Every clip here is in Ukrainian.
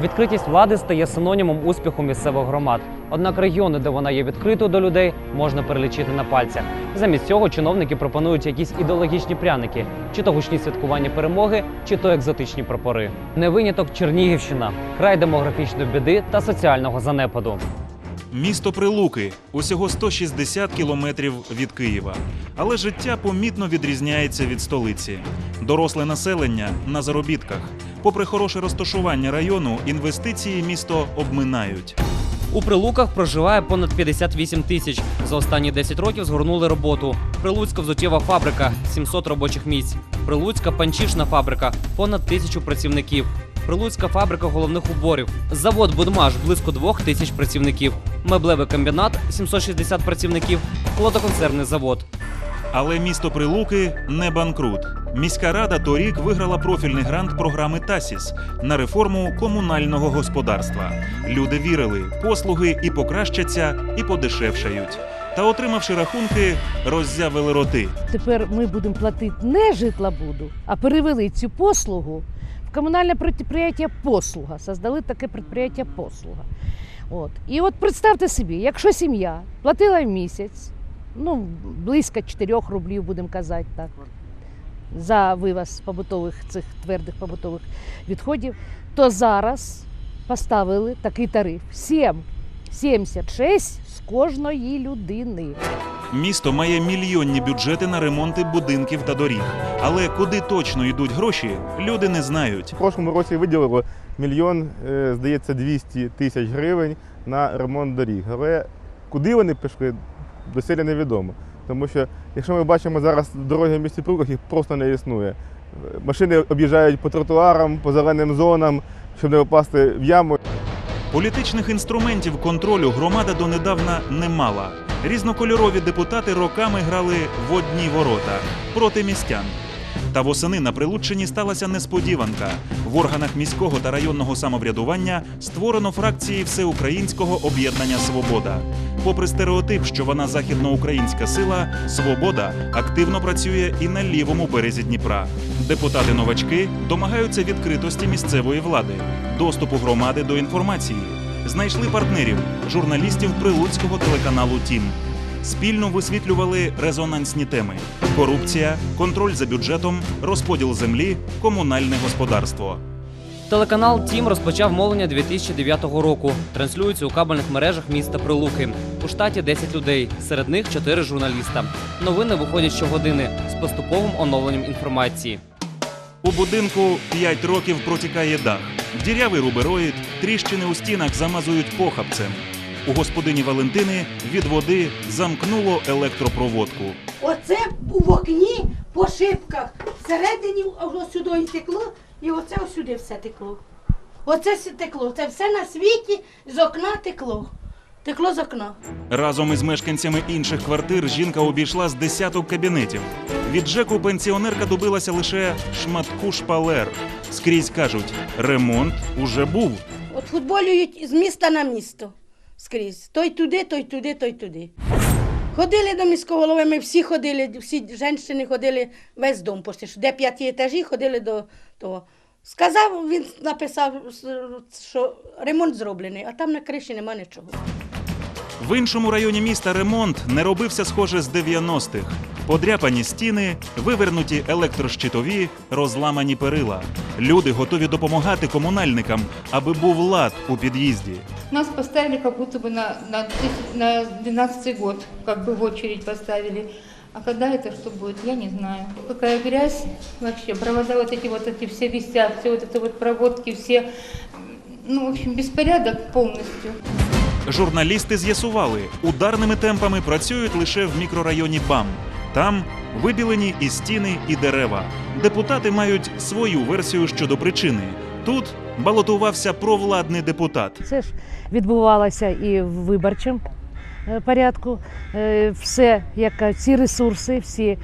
Відкритість влади стає синонімом успіху місцевих громад. Однак регіони, де вона є відкритою до людей, можна перелічити на пальцях. Замість цього чиновники пропонують якісь ідеологічні пряники, чи то гучні святкування перемоги, чи то екзотичні прапори. Не виняток Чернігівщина, край демографічної біди та соціального занепаду. Місто Прилуки усього 160 кілометрів від Києва, але життя помітно відрізняється від столиці. Доросле населення на заробітках. Попри хороше розташування району, інвестиції місто обминають. У Прилуках проживає понад 58 тисяч. За останні 10 років згорнули роботу. Прилуцька взуттєва фабрика 700 робочих місць. Прилуцька панчішна фабрика понад тисячу працівників. Прилуцька фабрика головних уборів. Завод Будмаш близько двох тисяч працівників. Меблевий комбінат 760 працівників. Плодоконсервний завод. Але місто Прилуки не банкрут. Міська рада торік виграла профільний грант програми Тасіс на реформу комунального господарства. Люди вірили, послуги і покращаться, і подешевшають. Та, отримавши рахунки, роззявили роти. Тепер ми будемо платити не житлобуду, а перевели цю послугу в комунальне підприємство послуга. Создали таке підприємство послуга. От. І от представте собі, якщо сім'я платила в місяць, ну, близько 4 рублів, будемо казати так, за вивіз побутових цих твердих побутових відходів, то зараз поставили такий тариф 7, 76 з кожної людини. Місто має мільйонні бюджети на ремонти будинків та доріг. Але куди точно йдуть гроші, люди не знають. В прошлому році виділило мільйон, е, здається, 200 тисяч гривень на ремонт доріг. Але куди вони пішли, доселі невідомо. Тому що, якщо ми бачимо зараз дороги в місті Пруках, їх просто не існує. Машини об'їжджають по тротуарам, по зеленим зонам, щоб не попасти в яму. Політичних інструментів контролю громада донедавна не мала. Різнокольорові депутати роками грали в одні ворота проти містян. Та восени на Прилуччині сталася несподіванка. В органах міського та районного самоврядування створено фракції Всеукраїнського об'єднання Свобода. Попри стереотип, що вона західноукраїнська сила, Свобода активно працює і на лівому березі Дніпра. Депутати новачки домагаються відкритості місцевої влади, доступу громади до інформації. Знайшли партнерів, журналістів прилуцького телеканалу Тім. Спільно висвітлювали резонансні теми: корупція, контроль за бюджетом, розподіл землі, комунальне господарство. Телеканал Тім розпочав мовлення 2009 року. Транслюється у кабельних мережах міста Прилуки. У штаті 10 людей, серед них 4 журналіста. Новини виходять щогодини з поступовим оновленням інформації. У будинку 5 років протікає дах. Дірявий рубероїд, тріщини у стінах замазують похабцем. У господині Валентини від води замкнуло електропроводку. Оце у вікні по шибках. Всередині ось сюди і текло, і оце ось сюди все текло. Оце все текло. Це все на світі з окна текло. Текло з окна. Разом із мешканцями інших квартир жінка обійшла з десяток кабінетів. Від ЖЕКу пенсіонерка добилася лише шматку шпалер. Скрізь кажуть, ремонт уже був. От футболюють з міста на місто. Скрізь. Той туди, той туди, той туди. Ходили до міського голови, ми всі ходили, всі жінки ходили весь дом, почти, де п'яті етажі, ходили до того. Сказав, він написав, що ремонт зроблений, а там на криші нема нічого. В іншому районі міста ремонт не робився схоже з 90-х. Подряпані стіни, вивернуті електрощитові, розламані перила. Люди готові допомагати комунальникам, аби був лад у під'їзді. Нас поставили как будто бы на, на, 10 на 12 год, как бы в очередь поставили. А когда это что будет, я не знаю. Какая грязь вообще, провода вот эти вот эти все висят, все вот это вот проводки, все, м, ну, в общем, беспорядок полностью. Журналісти з'ясували, ударними темпами працюють лише в мікрорайоні БАМ. Там вибілені і стіни, і дерева. Депутати мають свою версію щодо причини. Тут балотувався провладний депутат. Це ж відбувалося і в виборчому е, порядку. Е, Все, як кажуть, всі ресурси, всі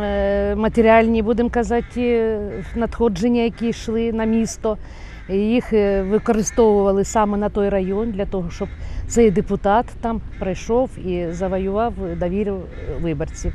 е, матеріальні, будемо казати, е, надходження, які йшли на місто. Їх е, використовували саме на той район для того, щоб цей депутат там прийшов і завоював довіру виборців.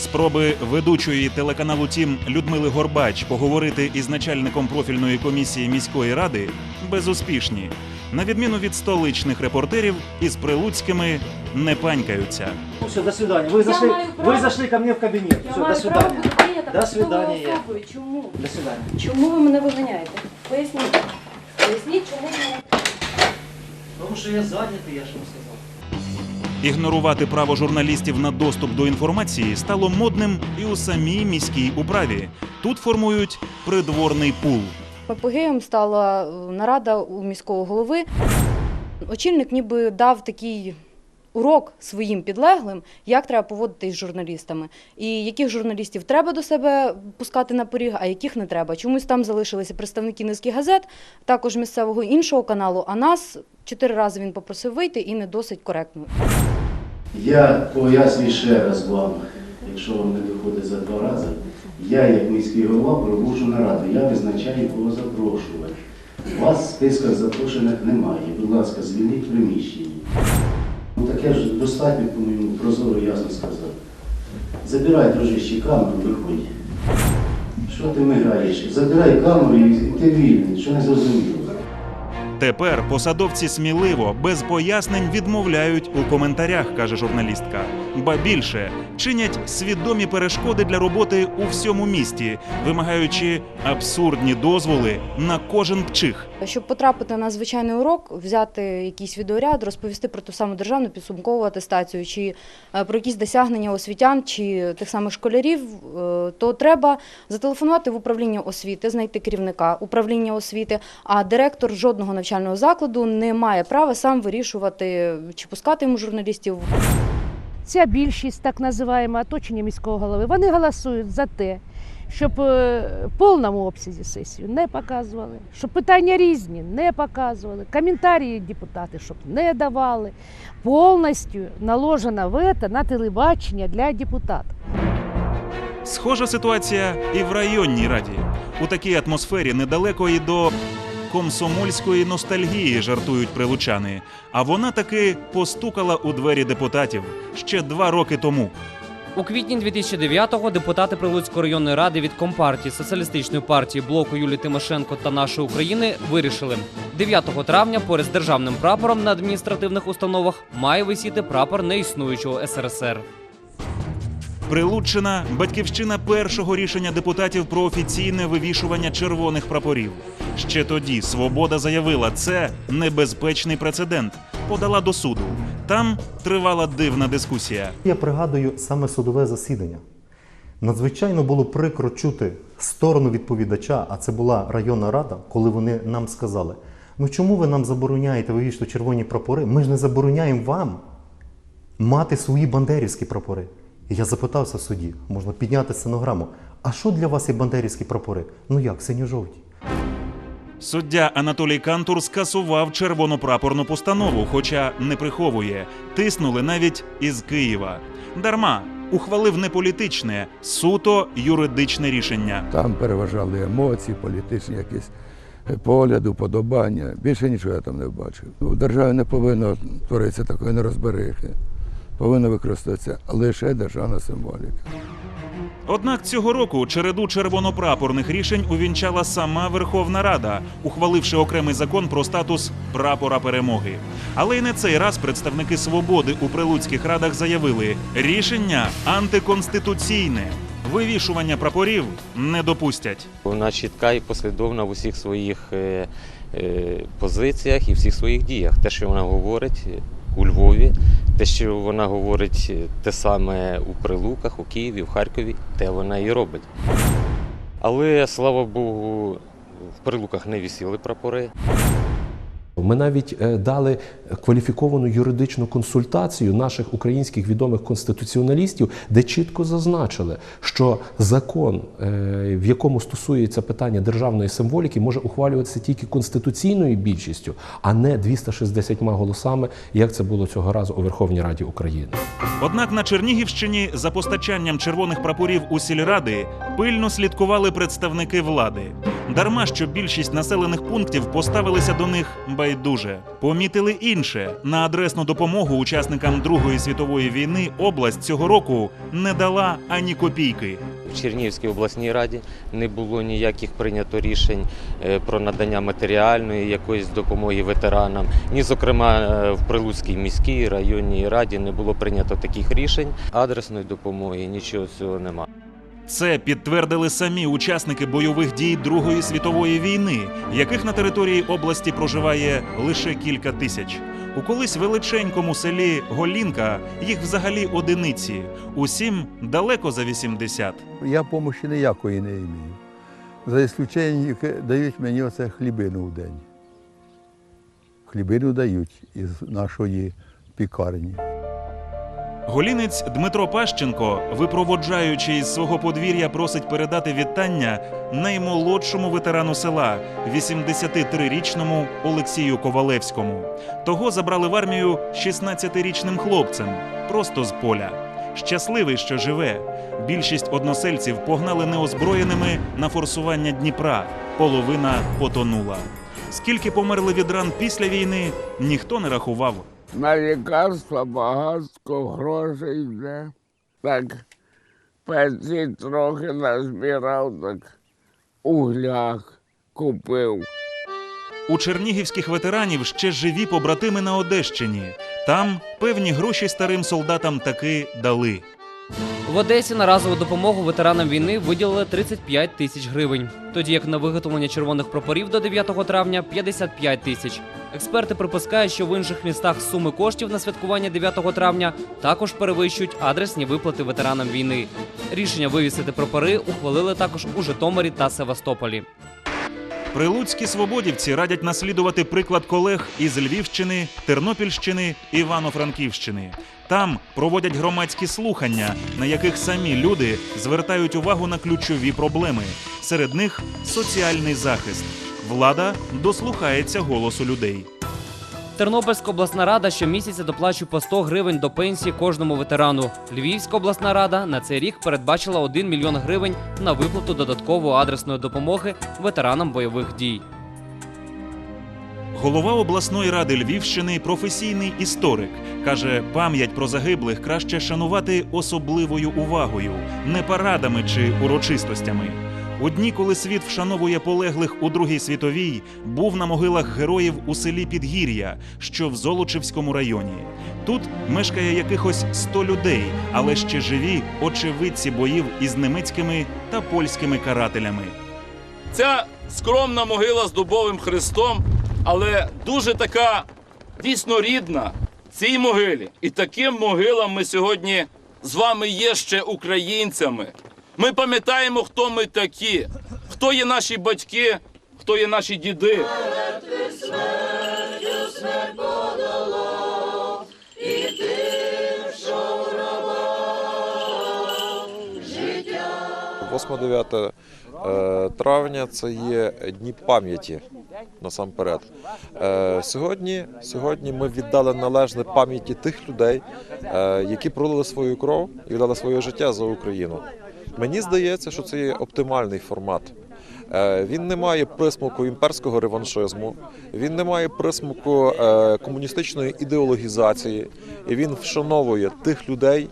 Спроби ведучої телеканалу Тім Людмили Горбач поговорити із начальником профільної комісії міської ради безуспішні. На відміну від столичних репортерів, із прилуцькими не панькаються. Ну, Все, до свидания. Вы зашли, маю право- вы зашли ко мне в кабинет. Я Все, до маю право свидания. бути прийнята До посадовою свидання. особою. Чому? До свидания. Чому ви мене виганяєте? Поясніть. Поясніть, чому ви мене Потому что я занятый, я же вам сказал. Ігнорувати право журналістів на доступ до інформації стало модним і у самій міській управі. Тут формують придворний пул. Апогеєм стала е, нарада у міського голови. Очільник ніби дав такий урок своїм підлеглим, як треба поводитись з журналістами, і яких журналістів треба до себе пускати на поріг, а яких не треба. Чомусь там залишилися представники низки газет, також місцевого іншого каналу. А нас чотири рази він попросив вийти і не досить коректно. Я пояснюю ще раз вам, якщо вам не доходить за два рази, я як міський голова проводжу нараду, я визначаю, кого запрошувати. У вас в списках запрошених немає. Будь ласка, звільніть приміщення. Ну таке ж достатньо, по-моєму, прозоро ясно сказав. Забирай, дружище, камеру, виходь. Що ти мигаєш? Забирай камеру і ти вільний, що не зрозуміло. Тепер посадовці сміливо, без пояснень відмовляють у коментарях, каже журналістка. Ба більше чинять свідомі перешкоди для роботи у всьому місті, вимагаючи абсурдні дозволи на кожен пчих. Щоб потрапити на звичайний урок, взяти якийсь відеоряд, розповісти про ту саму державну підсумкову атестацію, чи е, про якісь досягнення освітян чи тих самих школярів, е, то треба зателефонувати в управління освіти, знайти керівника управління освіти. А директор жодного навчального закладу не має права сам вирішувати, чи пускати йому журналістів Ця більшість, так називаємо оточення міського голови, вони голосують за те, щоб е, в повному обсязі сесію не показували, щоб питання різні не показували, коментарі депутати, щоб не давали. Повністю наложена вето на телебачення для депутатів. Схожа ситуація і в районній раді. У такій атмосфері недалеко і до комсомольської ностальгії жартують прилучани. А вона таки постукала у двері депутатів ще два роки тому. У квітні 2009-го депутати Прилуцької районної ради від Компартії, Соціалістичної партії, блоку Юлії Тимошенко та нашої України вирішили 9 травня поряд з державним прапором на адміністративних установах має висіти прапор неіснуючого СРСР. Прилуччина батьківщина першого рішення депутатів про офіційне вивішування червоних прапорів. Ще тоді Свобода заявила, це небезпечний прецедент. Подала до суду. Там тривала дивна дискусія. Я пригадую саме судове засідання. Надзвичайно було прикро чути сторону відповідача, а це була районна рада, коли вони нам сказали: ну чому ви нам забороняєте вивішувати червоні прапори? Ми ж не забороняємо вам мати свої бандерівські прапори. І я запитався в суді, можна підняти стенограму. А що для вас є бандерівські прапори? Ну як, синьо-жовті? Суддя Анатолій Кантур скасував червонопрапорну постанову, хоча не приховує. Тиснули навіть із Києва. Дарма ухвалив не політичне, суто юридичне рішення. Там переважали емоції, політичні якісь е, погляди, уподобання. Більше нічого я там не бачив. У державі не повинно творитися такої нерозберихи. Повинна використовуватися лише державна символіка. Однак цього року череду червонопрапорних рішень увінчала сама Верховна Рада, ухваливши окремий закон про статус прапора перемоги. Але й не цей раз представники свободи у прилуцьких радах заявили, рішення антиконституційне. Вивішування прапорів не допустять. Вона чітка і послідовна в усіх своїх е, е, позиціях і всіх своїх діях. Те, що вона говорить е, у Львові, те, що вона говорить е, те саме у Прилуках, у Києві, в Харкові, те вона і робить. Але слава Богу, в Прилуках не вісіли прапори. Ми навіть е, дали кваліфіковану юридичну консультацію наших українських відомих конституціоналістів, де чітко зазначили, що закон, е, в якому стосується питання державної символіки, може ухвалюватися тільки конституційною більшістю, а не 260 голосами, як це було цього разу у Верховній Раді України. Однак на Чернігівщині за постачанням червоних прапорів у сільради пильно слідкували представники влади. Дарма що більшість населених пунктів поставилися до них байдуже. Помітили інше на адресну допомогу учасникам Другої світової війни область цього року не дала ані копійки. В Чернігівській обласній раді не було ніяких прийнято рішень е, про надання матеріальної якоїсь допомоги ветеранам. Ні, зокрема, е, в Прилуцькій міській районній раді не було прийнято таких рішень. Адресної допомоги нічого цього немає. Це підтвердили самі учасники бойових дій Другої світової війни, яких на території області проживає лише кілька тисяч. У колись величенькому селі Голінка їх взагалі одиниці. Усім далеко за 80. Я допомоги ніякої не маю. За ісключенням дають мені оце хлібину в день. Хлібину дають із нашої пікарні. Голінець Дмитро Пащенко, випроводжаючи із свого подвір'я, просить передати вітання наймолодшому ветерану села, 83-річному Олексію Ковалевському. Того забрали в армію 16-річним хлопцем, просто з поля. Щасливий, що живе. Більшість односельців погнали неозброєними на форсування Дніпра. Половина потонула. Скільки померли від ран після війни, ніхто не рахував. На лікарства багатство грошей йде. Так пенсій трохи назбирав, так угляк купив. У чернігівських ветеранів ще живі побратими на Одещині. Там певні гроші старим солдатам таки дали. В Одесі на разову допомогу ветеранам війни виділили 35 тисяч гривень, тоді як на виготовлення червоних прапорів до 9 травня 55 тисяч. Експерти припускають, що в інших містах суми коштів на святкування 9 травня також перевищують адресні виплати ветеранам війни. Рішення вивісити прапори ухвалили також у Житомирі та Севастополі. Прилуцькі свободівці радять наслідувати приклад колег із Львівщини, Тернопільщини, Івано-Франківщини. Там проводять громадські слухання, на яких самі люди звертають увагу на ключові проблеми. Серед них соціальний захист. Влада дослухається голосу людей. Тернопільська обласна рада щомісяця доплачує по 100 гривень до пенсії кожному ветерану. Львівська обласна рада на цей рік передбачила 1 мільйон гривень на виплату додаткової адресної допомоги ветеранам бойових дій. Голова обласної ради Львівщини професійний історик каже, пам'ять про загиблих краще шанувати особливою увагою, не парадами чи урочистостями. У дні, коли світ вшановує полеглих у Другій світовій, був на могилах героїв у селі Підгір'я, що в Золочівському районі. Тут мешкає якихось 100 людей, але ще живі очевидці боїв із німецькими та польськими карателями. Ця скромна могила з дубовим хрестом, але дуже така дійсно рідна цій могилі. І таким могилам ми сьогодні з вами є ще українцями. Ми пам'ятаємо, хто ми такі, хто є наші батьки, хто є наші діди. 8-9 е, травня це є дні пам'яті насамперед. Е, Сьогодні, сьогодні ми віддали належне пам'яті тих людей, е, які пролили свою кров і віддали своє життя за Україну. Мені здається, що це є оптимальний формат. Е, Він не має присмаку імперського реваншизму, він не має присмаку е, комуністичної ідеологізації, і він вшановує тих людей,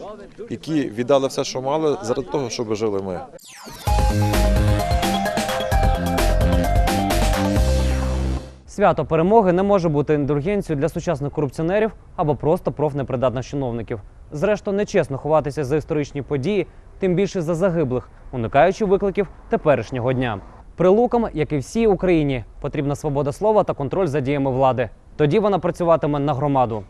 які віддали все, що мали, заради того, щоб жили ми. Свято перемоги не може бути індульгенцією для сучасних корупціонерів або просто профнепридатних чиновників. Зрештою, нечесно ховатися за історичні події, тим більше за загиблих, уникаючи викликів теперішнього дня. Прилукам, як і всій Україні, потрібна свобода слова та контроль за діями влади. Тоді вона працюватиме на громаду.